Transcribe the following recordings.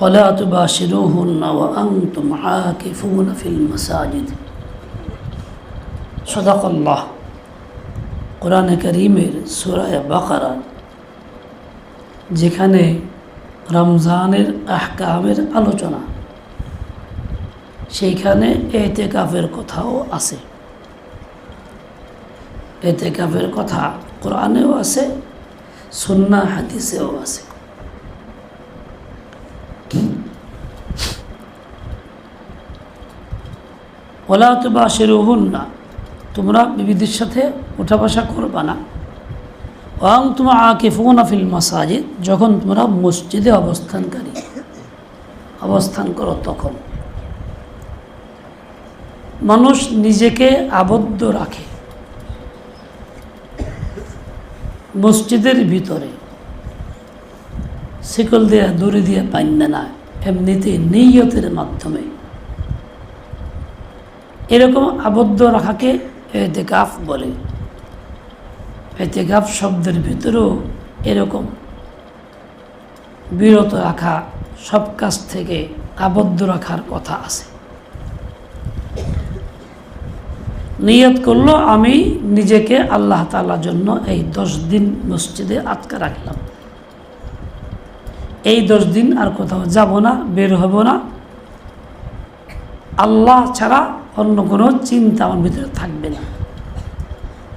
ولا تباشروهن وأنتم عاكفون في المساجد صدق الله কোরআনে করিমের সুরায় বাকারা যেখানে রমজানের আহকামের আলোচনা সেইখানে এতেকাফের কথাও আছে এতেকাফের কথা কোরআনেও আছে সুন্না হাদিসেও আছে ওলা তো বা না তোমরা বিবিদের সাথে উঠা বসা করবা না। ওয়াং তোমার আকে ফোন আফিল মাসাজিদ, যখন তোমরা মসজিদে অবস্থানকারী, অবস্থান করো তখন। মানুষ নিজেকে আবদ্ধ রাখে। মসজিদের ভিতরে শিকল দিয়ে, দড়ি দিয়ে পাইন্দে না এমনিতে নিয়তের মাধ্যমে এরকম আবদ্ধ রাখাকে এতেকাফ বলে। এতেকাফ শব্দের ভিতরেও এরকম বিরত রাখা সব কাজ থেকে আবদ্ধ রাখার কথা আছে। নিয়ত করল, আমি নিজেকে আল্লাহ তালার জন্য এই দশ দিন মসজিদে আটকা রাখলাম। এই দশ দিন আর কোথাও যাব না, বের হব না। আল্লাহ ছাড়া অন্য কোনো চিন্তা আমার ভিতরে থাকবে না।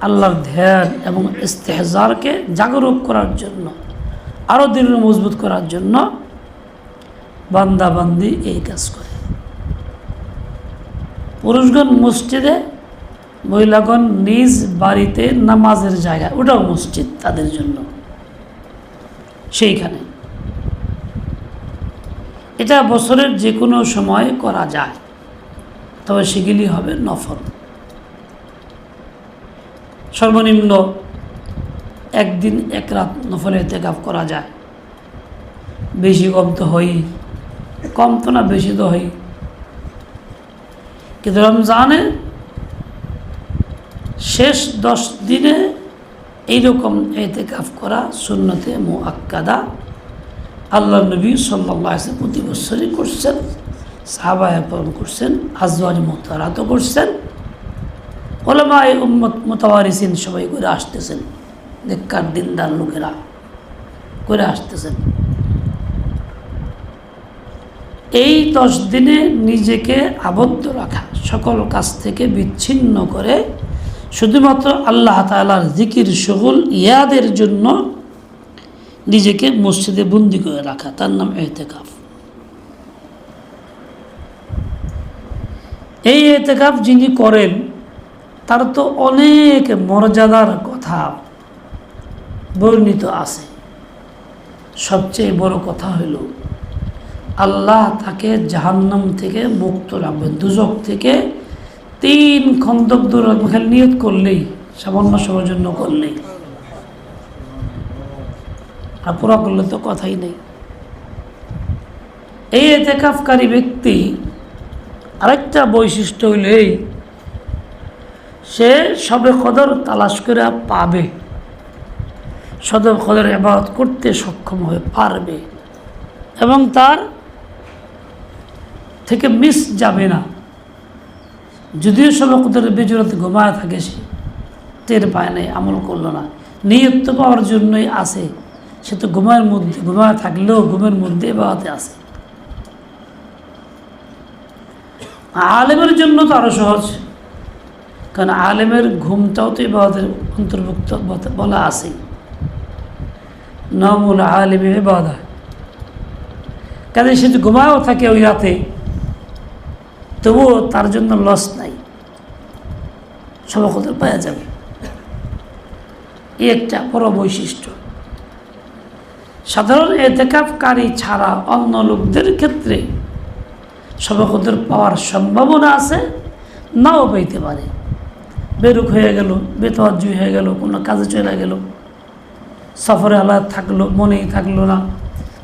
আল্লাহর ধ্যান এবং ইস্তেহজারকে জাগরুক করার জন্য আরও দৃঢ় মজবুত করার জন্য বান্দাবান্দি এই কাজ করে। পুরুষগণ মসজিদে, মহিলাগণ নিজ বাড়িতে নামাজের জায়গা ওটাও মসজিদ তাদের জন্য। সেইখানে। এটা বছরের যে কোনো সময় করা যায়। তবে সেগুলি হবে নফল। সর্বনিম্ন একদিন এক রাত নফলে তেকাফ করা যায়। বেশি কম তো হই কম তো না, বেশি তো হই কিন্তু রমজানে শেষ দশ দিনে এইরকম এতেকাফ করা সুন্নতে মু আক্কাদা আল্লাহ নবী সাল্লাহ প্রতি বছরই করছেন। সাহাবায় পালন করছেন আজওয়াজ মোতারাতও করছেন, ওলামায় উম্মত মোতাবারিসিন সবাই করে আসতেছেন দেখার দিনদার লোকেরা করে আসতেছেন। এই দশ দিনে নিজেকে আবদ্ধ রাখা, সকল কাজ থেকে বিচ্ছিন্ন করে শুধুমাত্র আল্লাহ তালার জিকির সগুল ইয়াদের জন্য নিজেকে মসজিদে বন্দি করে রাখা, তার নাম এহতেকাফ এই এতেকাফ যিনি করেন, তার তো অনেক মর্যাদার কথা বর্ণিত আছে। সবচেয়ে বড় কথা হইল আল্লাহ তাকে জাহান্নাম থেকে মুক্ত রাখবেন। দুজক থেকে তিন খন্দক দূর খালি নিয়ত করলেই, সামান্য সময়ের জন্য করলেই। আর পুরা করলে তো কথাই নেই। এই এতেকাফকারী ব্যক্তি আরেকটা বৈশিষ্ট্য হইল সে সবে কদর তালাশ করে পাবে। সদর কদর এবারত করতে সক্ষম হয়ে পারবে। এবং তার থেকে মিস যাবে না। যদিও সবে কদর বেজরত ঘুমায় থাকে সে, টের পায় নাই আমল করল না। নিয়ত পাওয়ার জন্যই আছে। সে তো ঘুমের মধ্যে, ঘুমায় থাকলেও ঘুমের মধ্যে এবারতে আসে আলেমের জন্য তো আরও সহজ। কারণ আলেমের ঘুমটাও তো এবাদের অন্তর্ভুক্ত বলা আছে। নমুল আলেমে এবাদা কাজে সে যদি ঘুমাও থাকে ওই রাতে, তবুও তার জন্য লস নাই। সবকত পাওয়া যাবে। একটা বড় বৈশিষ্ট্য। সাধারণ এতেকাফকারী ছাড়া অন্য লোকদের ক্ষেত্রে সভাকদের পাওয়ার সম্ভাবনা আছে, নাও পাইতে পারে। বেরুক হয়ে গেল বেতওয়াজি হয়ে গেল, কোনো কাজে চলে গেল। সফরে আলাদা থাকল, মনেই থাকল না।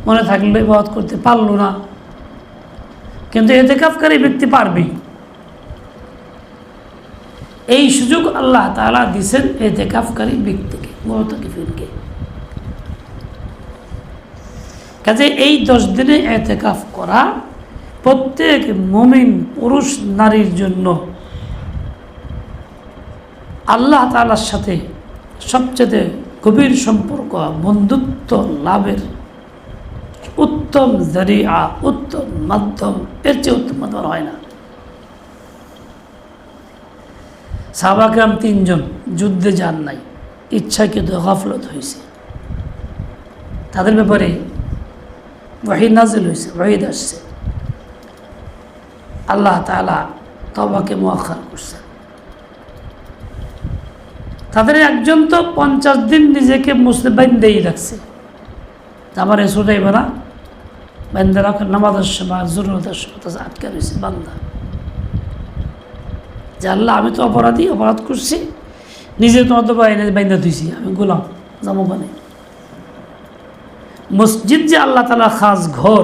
মনে থাকলে ইবাদত করতে পারল না। কিন্তু এতে কাফকারী ব্যক্তি পারবেই। এই সুযোগ আল্লাহ তালা দিছেন এতে কাফকারী ব্যক্তিকে মহতকিফিনকে কাজে এই দশ দিনে এতেকাফ করা প্রত্যেক মমিন পুরুষ নারীর জন্য আল্লাহ তালার সাথে সবচেয়ে গভীর সম্পর্ক, বন্ধুত্ব লাভের উত্তম জরিয়া, উত্তম মাধ্যম, এর চেয়ে উত্তম মাধ্যম হয় না। সাবাগ্রাম তিনজন যুদ্ধে যান নাই, ইচ্ছাকৃত গফলত হয়েছে তাদের ব্যাপারে ওয়াহিদ নাজিল হয়েছে ওয়াহিদ আসছে। আল্লাহ তালা তবাকে মোয়াক্ষার করছে তাদের একজন তো পঞ্চাশ দিন নিজেকে মুসলিম বাইন্দেই রাখছে। আমার এসো যাইবে না বাইন্দা রাখে, নামাজের সময় জরুরতের সময় আটকে রয়েছে বান্দা। যে আল্লাহ, আমি তো অপরাধী, অপরাধ করছি, নিজে তো অত বাইনে বাইন্দা ধুইছি, আমি গোলাম জামো বানে মসজিদ যে আল্লাহ তালা খাস ঘর,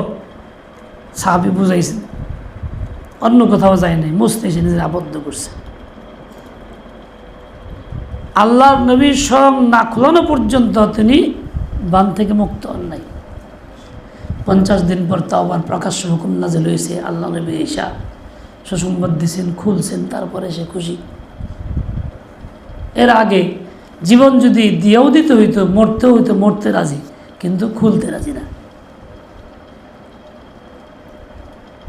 সাহাবি বুঝাইছেন। অন্য কোথাও যায় নাই মসজিদে এসে নিজে আবদ্ধ করছে। আল্লাহ নবীর সং না খোলানো পর্যন্ত তিনি বান থেকে মুক্ত হন নাই। পঞ্চাশ দিন পর তাও আবার প্রকাশ্য হুকুম নাজিল হয়েছে, আল্লাহ নবী ঈশা সুসংবাদ দিয়েছেন খুলছেন, তারপরে সে খুশি। এর আগে জীবন যদি দিয়েও দিতে হইতো, মরতেও হইতো, মরতে রাজি, কিন্তু খুলতে রাজি না।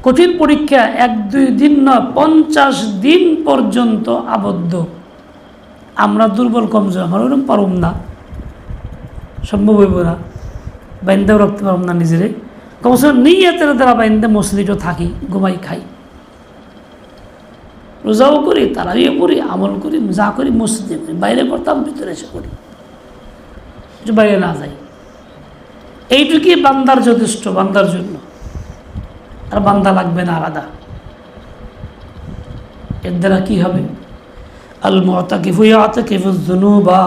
কঠিন পরীক্ষা এক, দুই দিন নয়, পঞ্চাশ দিন পর্যন্ত আবদ্ধ। আমরা দুর্বল কমজোর আমার ওরকম পারুম না। সম্ভব হইব না। বাইন্দাও রাখতে পারব না নিজেরে। কমসে কম নিয়তের দ্বারা বাইন্দা মসলিটও থাকি, ঘুমাই খাই। রোজাও করি, তারাবিও করি, আমল করি, যা করি, মসজিদে করি, বাইরে করতাম, ভিতরে এসে করি। বাইরে না যাই। এইটুকুই বান্দার যথেষ্ট, বান্দার জন্য। আর বান্দা লাগবে না আলাদা। এর দ্বারা কী হবে? আল ইয়াতাকিফুজুনুবা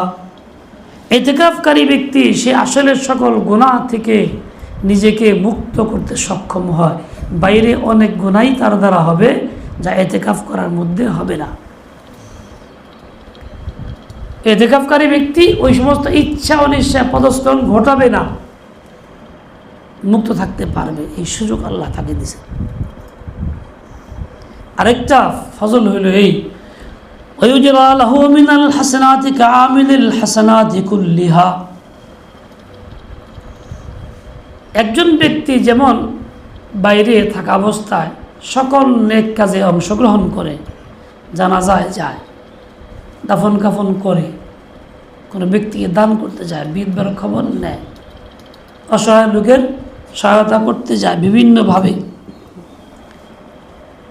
এতেকাফকারী ব্যক্তি, সে আসলে সকল গুনাহ থেকে নিজেকে মুক্ত করতে সক্ষম হয়। বাইরে অনেক গুণাই তার দ্বারা হবে, যা এতেকাফ করার মধ্যে হবে না। এতেকাফকারী ব্যক্তি ওই সমস্ত ইচ্ছা অনিচ্ছা পদস্থল ঘটাবে না। মুক্ত থাকতে পারবে, এই সুযোগ আল্লাহ তাকে দিছে আরেকটা ফজল হইল এই একজন ব্যক্তি যেমন বাইরে থাকা অবস্থায় সকল নেক কাজে অংশগ্রহণ করে, জানাজায় যায় দাফন কাফন করে, কোনো ব্যক্তিকে দান করতে যায় বিধবার খবর নেয়, অসহায় লোকের সহায়তা করতে যায় বিভিন্নভাবে।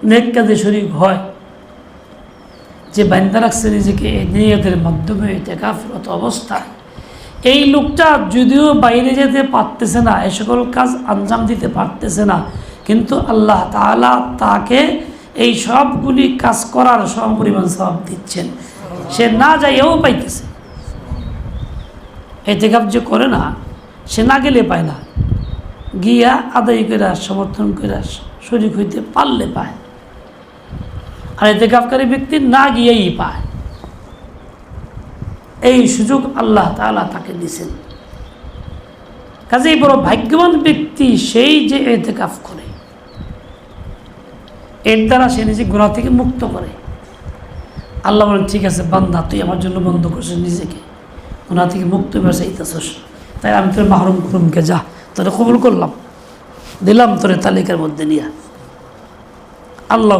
নেক কাজে শরিক হয়। যে বান্দা রাখছে নিজেকে এই নিয়তের মাধ্যমে টেকাফরত অবস্থায় এই লোকটা যদিও বাইরে যেতে পারতেছে না, এ সকল কাজ আঞ্জাম দিতে পারতেছে না, কিন্তু আল্লাহ তালা তাকে এই সবগুলি কাজ করার সমপরিমাণ সব দিচ্ছেন। সে না যাইয়েও পাইতেছে। এতেকাপ যে করে না, সে না গেলে পায় না। গিয়া আদায় করে আস, সমর্থন করে আস, শরিক হইতে পারলে পায়। আর এতে গাফকারী ব্যক্তি না গিয়েই পায়। এই সুযোগ আল্লাহ তালা তাকে দিছেন। কাজেই বড় ভাগ্যবান ব্যক্তি সেই যে এতে কাফ করে। এর দ্বারা সে নিজে গোড়া থেকে মুক্ত করে। আল্লাহ বলেন, ঠিক আছে, বান্দা, তুই আমার জন্য বন্ধ করছিস নিজেকে। গোনা থেকে মুক্ত হয়ে চাইতেছস। তাই আমি তোর মাহরুম করুমকে যা তোরে কবুল করলাম। দিলাম তোরে তালিকার মধ্যে নিয়ে। আল্লাহ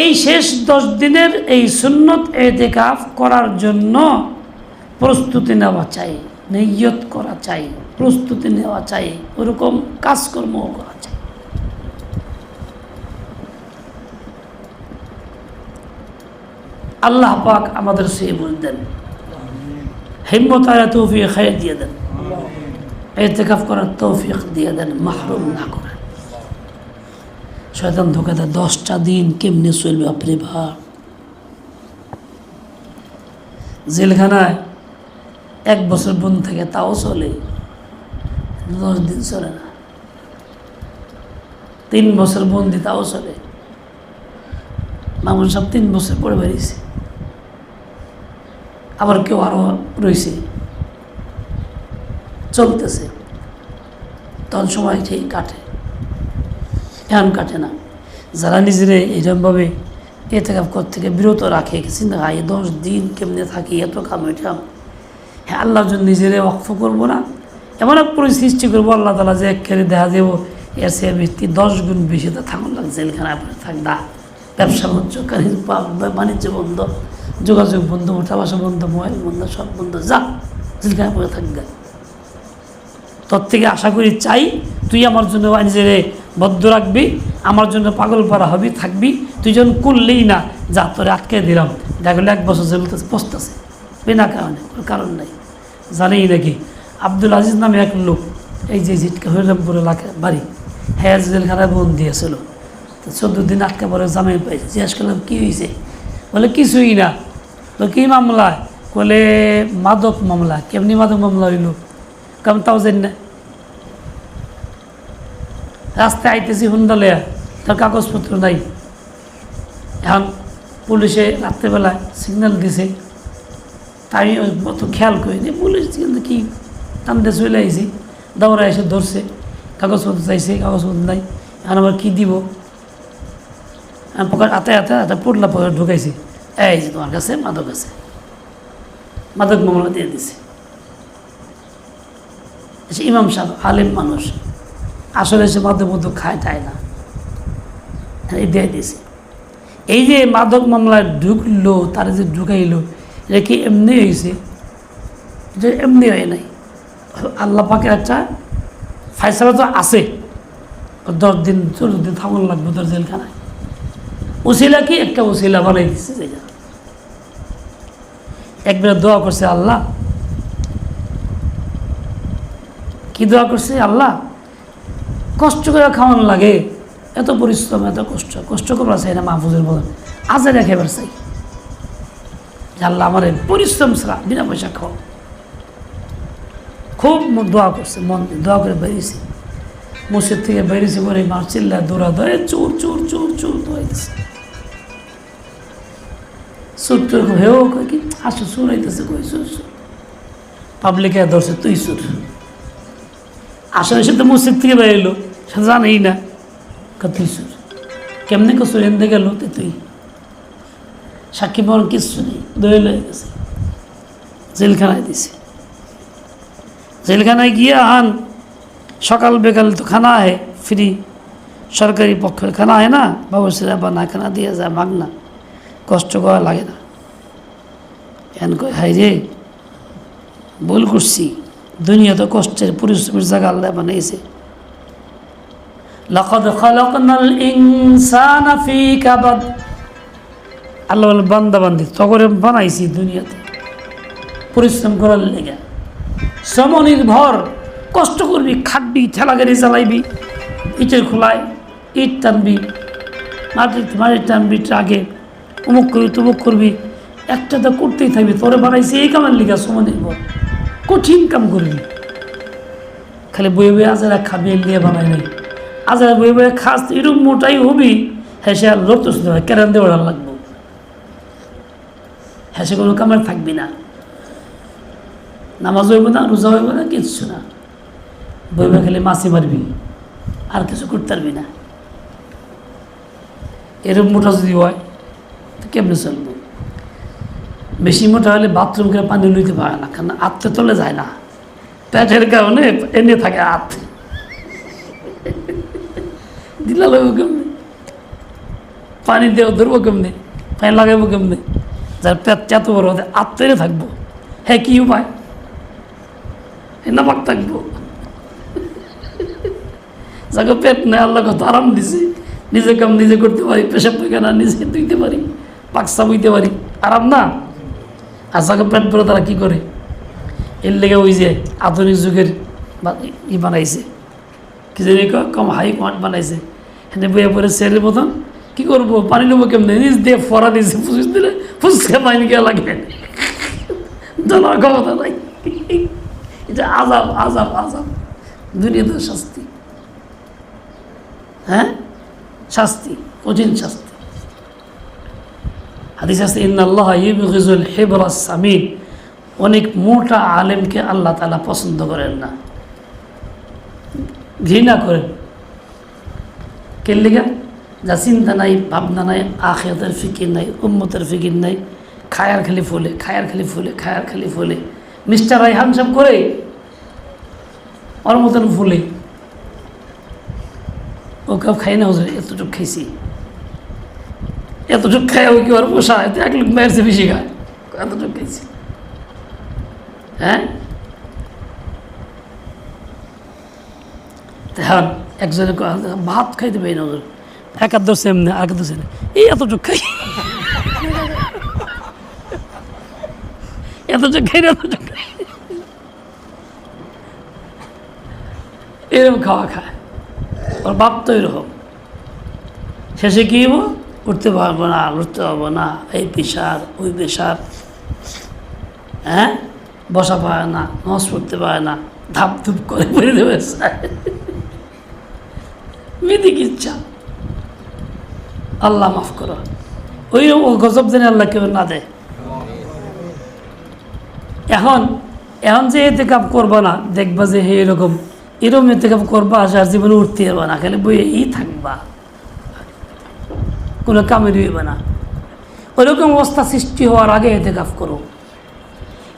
এই শেষ দশ দিনের এই সুন্নত এতেকাফ করার জন্য প্রস্তুতি নেওয়া চাই, নিয়ত করা চাই, প্রস্তুতি নেওয়া চাই, ওরকম কাজকর্ম করা চাই। আল্লাহ পাক আমাদের সেই বুঝ দেন। হিম্মত আয়া তৌফিক খাইয়ে দিয়ে দেন এতেকাফ করার তৌফিক দিয়ে দেন মাহরুম না করেন শয়তান ধোকা দেয় দশটা দিন কেমনে চলবে আপনি ভা জেলখানায় এক বছর বন্ধ থাকে তাও চলে দশ দিন চলে না তিন বছর বন্দি তাও চলে মামুন সব তিন বছর পরে বেরিয়েছে আবার কেউ আরও রয়েছে। চলতেছে। তখন সময় ঠিক কাটে। এখন কাটে না। যারা নিজেরে এরকমভাবে এ থেকে কর থেকে বিরত রাখে, চিন্তা হয় দশ দিন কেমনে থাকি, এত কাম এটাম হ্যাঁ আল্লাহর জন্য নিজেরে অক্ষ করব না। এমন এক পরিস্থিতি সৃষ্টি করব, আল্লাহ তালা যে একেবারে দেখা দেবো, এর সে ব্যক্তি দশ গুণ বেশি তো থাকুন লাগে জেলখানায় পরে থাক না ব্যবসা বাণিজ্য বন্ধ। যোগাযোগ বন্ধ ওঠা বাসা বন্ধ, মোবাইল বন্ধ, সব বন্ধ, যা, জেলখানায় পরে থাকবে। তোর থেকে আশা করি চাই, তুই আমার জন্য নিজের বদ্ধ রাখবি, আমার জন্য পাগল পাড়া হবি, থাকবি। তুই যখন করলেই না, যা, তোরে আটকে দিলাম। দেখলে এক বছর জেলতেছে পস্তাছে। বিনা কারণে, কোনো কারণ নাই। জানেই নাকি, আব্দুল আজিজ নামে এক লোক, এই যে জিটকা হরিরামপুর এলাকা বাড়ি হ্যাঁ জেলখানায় বোন দিয়েছিল। চোদ্দ দিন আটকে পরে জামাই পাইছে। জিজ্ঞাসা করলাম, কী হয়েছে বলে, কিছুই না। তো কী মামলা? বলে মাদক মামলা। কেমনি মাদক মামলা হইল? কারণ তাও জানি না। রাস্তায় আইতেছি হুন্ডা লয়া তার কাগজপত্র নাই। এখন পুলিশে রাত্রেবেলায় সিগন্যাল দিছে। তাই আমি অত খেয়াল করিনি। পুলিশ কিন্তু কি টানতে চলে আইছি দৌড়া এসে ধরছে। কাগজপত্র চাইছে, কাগজপত্র নাই। এখন আবার কী দিব? পকেট হাতে হাতে হাতে পুটলা পকেট ঢুকাইছি। এই যে তোমার কাছে, মাদক আছে। মাদক মামলা দিয়ে দিছে। ইমাম সাহেব আলিম মানুষ, আসলে সে মাদক মাদক খায়, তাই না? এই দিয়ে দিছে। এই যে মাদক মামলায় ঢুকলো, তার যে ঢুকাইলো, এটা কি এমনি হয়েছে যে এমনি হয় নাই। আল্লাহ পাকের একটা ফাইসলা তো আছে। দশ দিন, চল্লিশ দিন থাকুন লাগবে তোর জেলখানায়। উসিলা কি? একটা উসিলা বানাই দিচ্ছে যেটা একবার দোয়া করছে আল্লাহ। কি দোয়া করছে? আল্লাহ, কষ্ট করে খাওয়ানো লাগে। এত পরিশ্রম, এত কষ্ট। কষ্ট করা চাই না মাহফুজের বলেন আজের একেবারে চাই। যে আল্লাহ আমার পরিশ্রম ছাড়া বিনা পয়সা খাওয়া খুব দোয়া করছে, মন দিয়ে করে বেরিয়েছে। মসজিদ থেকে বেরিয়েছে পরে মার চিল্লা দৌড়া ধরে চোর চোর চোর চোর দৌড়াইতেছে। চোর চোর হেও কয় কি আসো চোর আইতেছে কই চোর চোর পাবলিকে ধরছে তুই চোর সে তো মসজিদ থেকে বেরোলো সে জানেই না তুই চোর কেমনে কো চোর এনতে গেল তে তুই। সাক্ষী পাওয়ার কিচ্ছু নেই দই লয়ে গেছে। জেলখানায় দিছে। জেলখানায় গিয়ে আন সকাল বিকাল তো খানা আহে, ফ্রি। সরকারি পক্ষের খানা হয় না বাবুসিরা বানা খানা দিয়ে যায়, মাগনা। কষ্ট করা লাগে না। এন কয় হাই রে ভুল করছি দুনিয়া তো কষ্টের পরিশ্রমের জায়গা আল্লাহ বানাইছে لقد خلقنا الإنسان في كبد আল্লাহ বলে বান্দা বান্দি তগরে বানাইছি দুনিয়াতে পরিশ্রম করার লেগে শ্রম নির্ভর কষ্ট করবি খাটবি ঠেলা গাড়ি চালাইবি ইটের খোলায় ইট টানবি মাটির মাটির টানবি ট্রাকে অমুক করবি তমুক করবি একটা তো করতেই থাকবি, তোরে বানাইছি এই কামের লিগা নির্ভর কঠিন কাম করবি খালি বয়ে বয়ে আজারা খাবি দিয়ে বানাই নাই। আজারা বয়ে বয়ে খাস এরকম মোটাই হবি হ্যাঁ সে আর রক্ত শুধু হয় কেরান দিয়ে ওড়ান লাগবো। হ্যাঁ সে কোনো কামের থাকবি না। নামাজ হইব না, রোজা হইব না, কিচ্ছু না। বইবে খালি মাছি মারবি, আর কিছু করতে পারবি না। এরকম মোটা যদি হয়, তো কেমনে চলবো? বেশি মোটা হলে বাথরুম করে পানি লইতে পারে না কারণ আত্মে তলে যায় না। পেটের কারণে এনে থাকে আত। দিলা লাগবো কেমনে? পানি দেওয়া ধরবো কেমনে? পানি লাগাবো কেমনে? যার পেট এত বড় হতে আত্মেরে থাকব। হ্যাঁ কি উপায়? নাপাক থাকব। যাকে পেট নেই আল্লাহ কত আরাম দিছে। নিজে কাম নিজে করতে পারি, পেশাব পায়খানা নিজে ধুইতে পারি পাকসা বইতে পারি। আরাম না? যাকে পেট ভরে তারা কী করে? এর লেগে ওই যে আধুনিক যুগের ই বানাইছে। কি জানি কম হাই কমান্ড বানাইছে। এনে বইয়ে পরে সেরের মতন। কী করব? পানি নেব কেমনে? নিজ দিয়ে ফরা দিয়েছে ফুসুস দিলে ফুসকে পানি কে লাগে। জানার ক্ষমতা নাই। এটা আজাব আজাব আজাব। দুনিয়াতে শাস্তি। হ্যাঁ? শাস্তি, কঠিন শাস্তি। হাদিস আছে ইন আল্লাহ ইবগিজুল হিবরা সামিন অনেক মোটা আলেমকে আল্লাহ তালা পছন্দ করেন না। ঘৃণা করেন। কেল্লিগা যা চিন্তা নাই, ভাবনা নাই আখেতের ফিকির নাই, উম্মতের ফিকির নাই, খায়ার খালি ফুলে, খায়ার খালি ফুলে, খায়ার খালি ফুলে। মিস্টার রাই হামসাম করে ওর মতন ফুলে। ও কেউ খাই না, হুজুর, এতটুকু খাইছি। এতটুকু খাই ও কি ওর পোষা? এত এক লোক মায়ের বেশি খায়। এতটুকু খাইছি। হ্যাঁ? তখন একজনে ভাত খাইতে পারি না হুজুর একাদশ এমনি একাদশ এমনি। এই এতটুকু খাই। এতটুকু খাই এতটুকু খাই। এরকম খাওয়া খায়। ওর বাপ তো এরকম। শেষে কী হব উঠতে পারব না উঠতে পারব না। এই পেশার, ওই পেশার হ্যাঁ? বসা পায় না নস পড়তে পারে না। ধাপ ধুপ করে পড়ে দেবে মেদিক ইচ্ছা। আল্লাহ মাফ করো। ওই ও গজব দিনে আল্লাহ কেউ না দেয়। এখন এখন যে এতে কাপ করব না, দেখবা যে এরকম। এরকম এতে কাপ করবা আসার জীবনে উঠতে যাবে না, খালি বইয়ে ই থাকবা। কোনো কামের হইবে না। ওইরকম অবস্থা সৃষ্টি হওয়ার আগে এতে কাপ করো।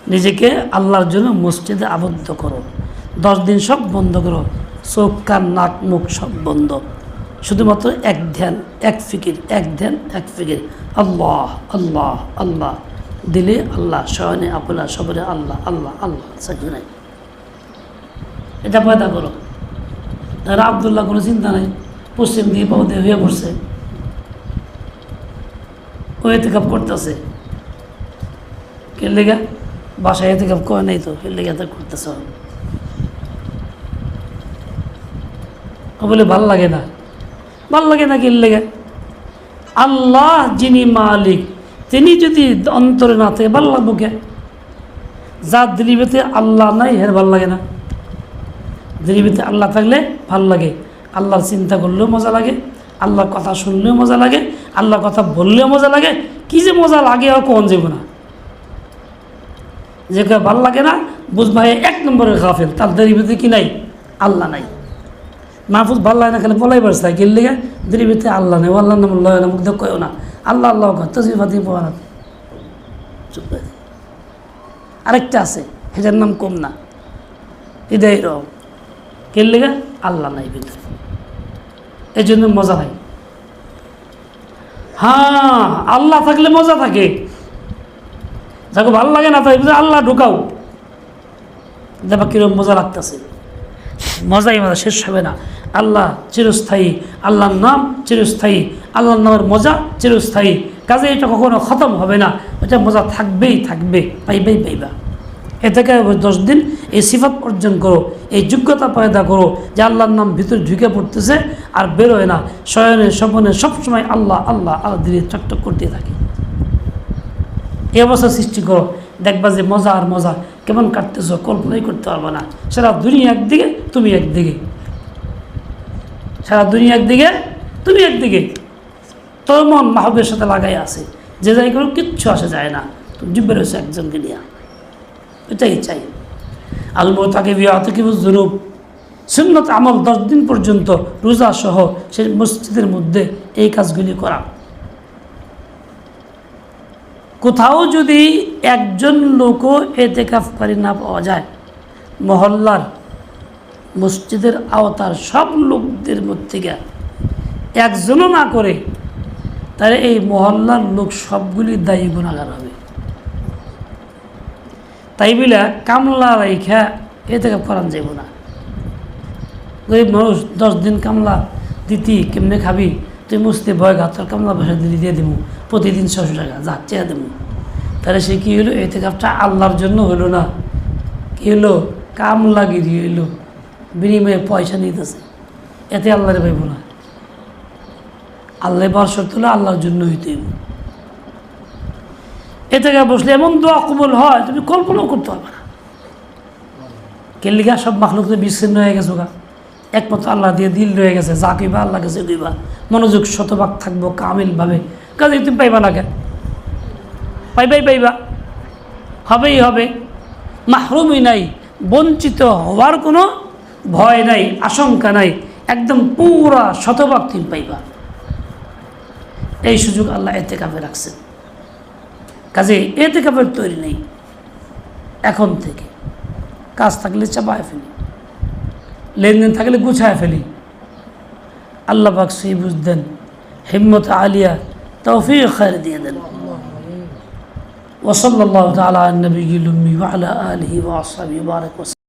নিজেকে আল্লাহর জন্য মসজিদে আবদ্ধ করো। দশ দিন সব বন্ধ করো। চোখ, কান, নাক, মুখ সব বন্ধ। শুধুমাত্র এক ধ্যান, এক ফিকির, এক ধ্যান, এক ফিকির। আল্লাহ আল্লাহ আল্লাহ। দিলে আল্লাহ, শয়নে, আপনা, সবরে আল্লাহ আল্লাহ আল্লাহ সাজু নাই। এটা পয়দা করো। তারা আবদুল্লাহ কোনো চিন্তা নাই। পশ্চিম দিয়ে পাওয়া হয়ে পড়ছে। ও এতে কাপ করতেছে। কে লেগা বাসায় এতে কাপ করে নেই তো কে লেগে তো করতেছে বলে, ভালো লাগে না। ভালো লাগে না কে লেগে আল্লাহ যিনি মালিক, তিনি যদি অন্তরে না থাকে, ভালো লাগবো কে? যার দিলিবেতে আল্লাহ নাই, হের ভালো লাগে না। দিলিবেতে আল্লাহ থাকলে ভালো লাগে। আল্লাহর চিন্তা করলেও মজা লাগে। আল্লাহর কথা শুনলেও মজা লাগে, আল্লাহর কথা বললেও মজা লাগে। কি যে মজা লাগে আর কোন যাব না যে কেউ ভালো লাগে না বুঝবা এ এক নম্বরের গাফেল, তার দেরিবেতে কি নাই? আল্লাহ নাই। মাহফুজ ভালো লাগে না খালি বলাই পারছে গেল লেগে দেরিবেতে আল্লাহ নেই। আল্লাহ নাম লয় না, মুখ দেখো না। আল্লাহ আল্লাহ তসবি ফাতি পাওয়া না চুপ আরেকটা আছে সেটার নাম কম না। হৃদয় রম আল্লাহ নাই ভিতরে। এই জন্য মজা নাই। হ্যাঁ আল্লাহ থাকলে মজা থাকে। যাকে ভালো লাগে না তাই আল্লাহ ঢুকাও। দেখবা কীরকম মজা লাগতেছে। মজাই মজা, শেষ হবে না। আল্লাহ চিরস্থায়ী, আল্লাহর নাম চিরস্থায়ী, আল্লাহর নামের মজা চিরস্থায়ী। কাজে এটা কখনো খতম হবে না। এটা মজা থাকবেই থাকবে। পাইবেই পাইবা। থেকে দশ দিন এই সিফাত অর্জন করো, এই যোগ্যতা পয়দা করো যে আল্লাহর নাম ভিতরে ঢুকে পড়তেছে আর বেরোয় না। শয়নে, স্বপনে সবসময় আল্লাহ আল্লাহ আল্লাহ দিয়ে চকটক করতে থাকে। এই অবস্থা সৃষ্টি করো। দেখবা যে মজা আর মজা, কেমন কাটতেছ, কল্পনাই করতে পারবে না। সারা দুনিয়া একদিকে, তুমি একদিকে। সারা দুনিয়া একদিকে, তুমি একদিকে। তোর মন মাহবের সাথে লাগাই আছে। যে যাই করো কিচ্ছু আসে যায় না। তুমি রয়েছে একজনকে নিয়ে। এটাই চাই। আলম তাকে বিয়াহত কি সুন্নত আমল দশ দিন পর্যন্ত রোজা সহ সে মসজিদের মধ্যে এই কাজগুলি করা। কোথাও যদি একজন লোকও এতেকাফকারী না পাওয়া যায়, মহল্লার মসজিদের আওতার সব লোকদের মধ্যে গিয়ে একজনও না করে, তাহলে এই মহল্লার লোক সবগুলি দায়ী গুণাগার হবে। তাই বলে, কামলা রাইখা এতেকাফ করান যাইব না। গরিব মানুষ দশ দিন কামলা দিতি, কেমনে খাবি? তুই মুসতে ভয় ঘাত কামলা পয়সা দিলি দিয়ে দেবো প্রতিদিন ছশো টাকা, যা চেয়ে দেবো তাহলে সে কী হলো এতে কাপটা আল্লাহর জন্য হলো না। কী হলো কামলাগিরি হইল। বিনিময়ে পয়সা নিতেছে। এতে আল্লাহরে পাইব না। আল্লাহ বার শর্ত হলো আল্লাহর জন্য হইতে হইব। এ থেকে বসলে এমন দোয়া কবল হয়, তুমি কল্পনাও করতে পারবে না। কেলিগা সব মাখলুক তো বিচ্ছিন্ন হয়ে গেছো গা? একমাত্র আল্লাহ দিয়ে দিল রয়ে গেছে, যা কইবা আল্লাহ কাছে কইবা। মনোযোগ শতভাগ থাকব কামিলভাবে। কাজে তুমি পাইবা না কেন? পাইবাই পাইবা। হবেই হবে। মাহরুমি নাই, বঞ্চিত হওয়ার কোনো ভয় নাই, আশঙ্কা নাই। একদম পুরা শতভাগ তুমি পাইবা। এই সুযোগ আল্লাহ এতে কাপে রাখছেন। কাজে এতে কাপের তৈরি নেই এখন থেকে কাজ থাকলে চাপায় ফেলি লেনদেন থাকলে গুছায় ফেলি আল্লাহ পাক সেই বুঝ দেন হিম্মত আলিয়া তৌফিক খায়ের দিয়ে দেন وصلى الله تعالى على النبي الأمي وعلى آله وأصحابه وبارك وسلم